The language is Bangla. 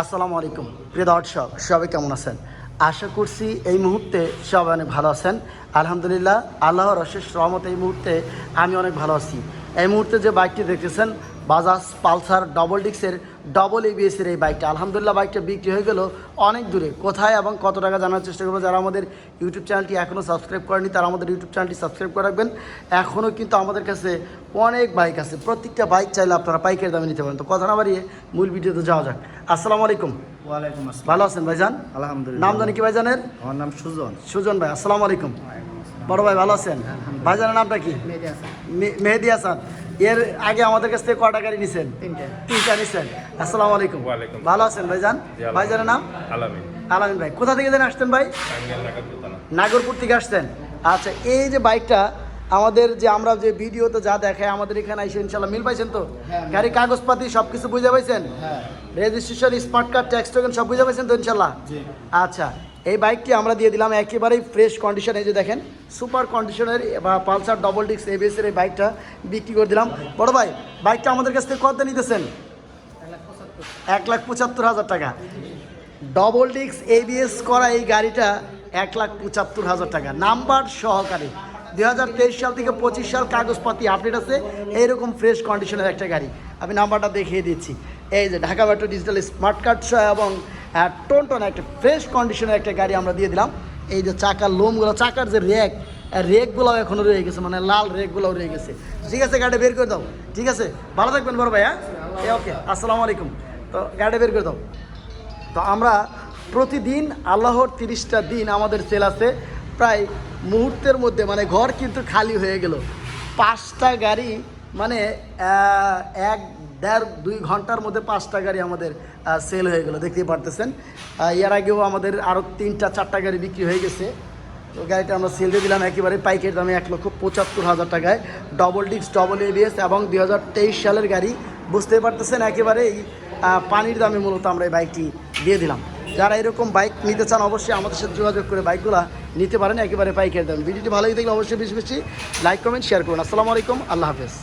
আসসালামু আলাইকুম। প্রিয় দর্শক, সবাই কেমন আছেন? আশা করছি এই মুহূর্তে সবাই অনেক ভালো আছেন। আলহামদুলিল্লাহ, আল্লাহর অশেষ রহমত এই মুহূর্তে আমি অনেক ভালো আছি। এই মুহূর্তে যে বাইকটি দেখতেছেন বাজাজ পালসার ডবল ডিক্সের ডবল এবিএসের এই বাইকটা। আলহামদুলিল্লাহ বাইকটা বিক্রি হয়ে গেল অনেক দূরে। কোথায় এবং কত টাকা জানার চেষ্টা করব যারা আমাদের ইউটিউব চ্যানেলটি এখনও সাবস্ক্রাইব করেনি তারা আমাদের ইউটিউব চ্যানেলটি সাবস্ক্রাইব করে রাখবেন। এখনও কিন্তু আমাদের কাছে অনেক বাইক আছে। প্রত্যেকটা বাইক চাইলে আপনারা বাইকের দামে নিতে পারেন। তো কথা না বাড়িয়ে মূল ভিডিওতে যাওয়া যাক। আসসালামু আলাইকুম। ওয়ালাইকুম আসসালাম। ভালো আছেন ভাইজান? আলহামদুলিল্লাহ। নাম জানি কি ভাইজানের? আমার নাম সুজন। সুজন ভাই আসসালামু আলাইকুম। বড় ভাই ভালো আছেন? ভাইজানের নামটা কি? মেহেদি হাসান। এর আগে আমাদের কাছ থেকে কটা গাড়ি নিছেন? তিনটে। তিনটা নিছেন। আসসালামু আলাইকুম। ভালো আছেন ভাইজান। ভাইজানের নাম? আলামিন। আলামিন ভাই কোথা থেকে যেন আসতেন ভাই? নাগরপুর থেকে আসতেন আচ্ছা এই যে বাইকটা আমাদের যে আমরা যে ভিডিওতে যা দেখায় আমাদের এখানে এসে ইনশাল্লাহ মিল পাইছেন তো? হ্যাঁ। গাড়ি কাগজপাতি সব কিছু বুঝে পাইছেন? Registration smart card tax token সব বুঝে পাইছেন তো ইনশাল্লাহ? আচ্ছা এই বাইকটি আমরা দিয়ে দিলাম একেবারেই ফ্রেশ কন্ডিশন যে দেখেন সুপার কন্ডিশনের বা পালসার ডবল ডিস্ক এবিএসের এই বাইকটা বিক্রি করে দিলাম। বড় ভাই বাইকটা আমাদের কাছ থেকে কত নিতেছেন? এক লাখ পঁচাত্তর হাজার টাকা। ডবল ডিস্ক এবিএস করা এই গাড়িটা এক লাখ পঁচাত্তর হাজার টাকা। নাম্বার সহকারে। দুই হাজার তেইশ সাল থেকে পঁচিশ সাল কাগজপাতি আপডেট আছে। এইরকম ফ্রেশ কন্ডিশনের একটা গাড়ি। আমি নাম্বারটা দেখিয়ে দিচ্ছি। এই যে Dhaka metro digital smart card এবং টোনটন একটা ফ্রেশ কন্ডিশনের একটা গাড়ি আমরা দিয়ে দিলাম। এই যে চাকার লোমগুলো, চাকার যে রেক রেকগুলোও এখনও রয়ে গেছে মানে লাল রেকগুলোও রয়ে গেছে। ঠিক আছে গাড়ি বের করে দাও। ঠিক আছে? ভালো থাকবেন বড় ভাই হ্যাঁ? ওকে, আসসালামু আলাইকুম। তো গাড়ি বের করে দাও। তো আমরা প্রতিদিন আল্লাহর তিরিশটা দিন আমাদের সেল আছে। প্রায় মুহূর্তের মধ্যে মানে ঘর কিন্তু খালি হয়ে গেল। পাঁচটা গাড়ি মানে এক, দেড়, দুই ঘণ্টার মধ্যে পাঁচটা গাড়ি আমাদের সেল হয়ে গেল, দেখতেই পারতেছেন। এর আগেও আমাদের আরও তিনটা, চারটা গাড়ি বিক্রি হয়ে গেছে। তো গাড়িটা আমরা সেল দিয়ে দিলাম, একেবারে পাইকের দামে এক লক্ষ পঁচাত্তর হাজার টাকায়। ডবল ডিস্ক ডবল এবিএস এবং দুই হাজার তেইশ সালের গাড়ি বুঝতে পারতেছেন, একেবারেই পানির দামে মূলত আমরা এই বাইকটি দিয়ে দিলাম। যারা এরকম বাইক নিতে চান, অবশ্যই আমাদের সাথে যোগাযোগ করে বাইকগুলো নিতে পারেন, একেবারে পাইকের দাম। ভিডিওটি ভালো লাগলে অবশ্যই বেশি বেশি লাইক কমেন্ট শেয়ার করুন। আসসালামু আলাইকুম, আল্লাহ হাফেজ।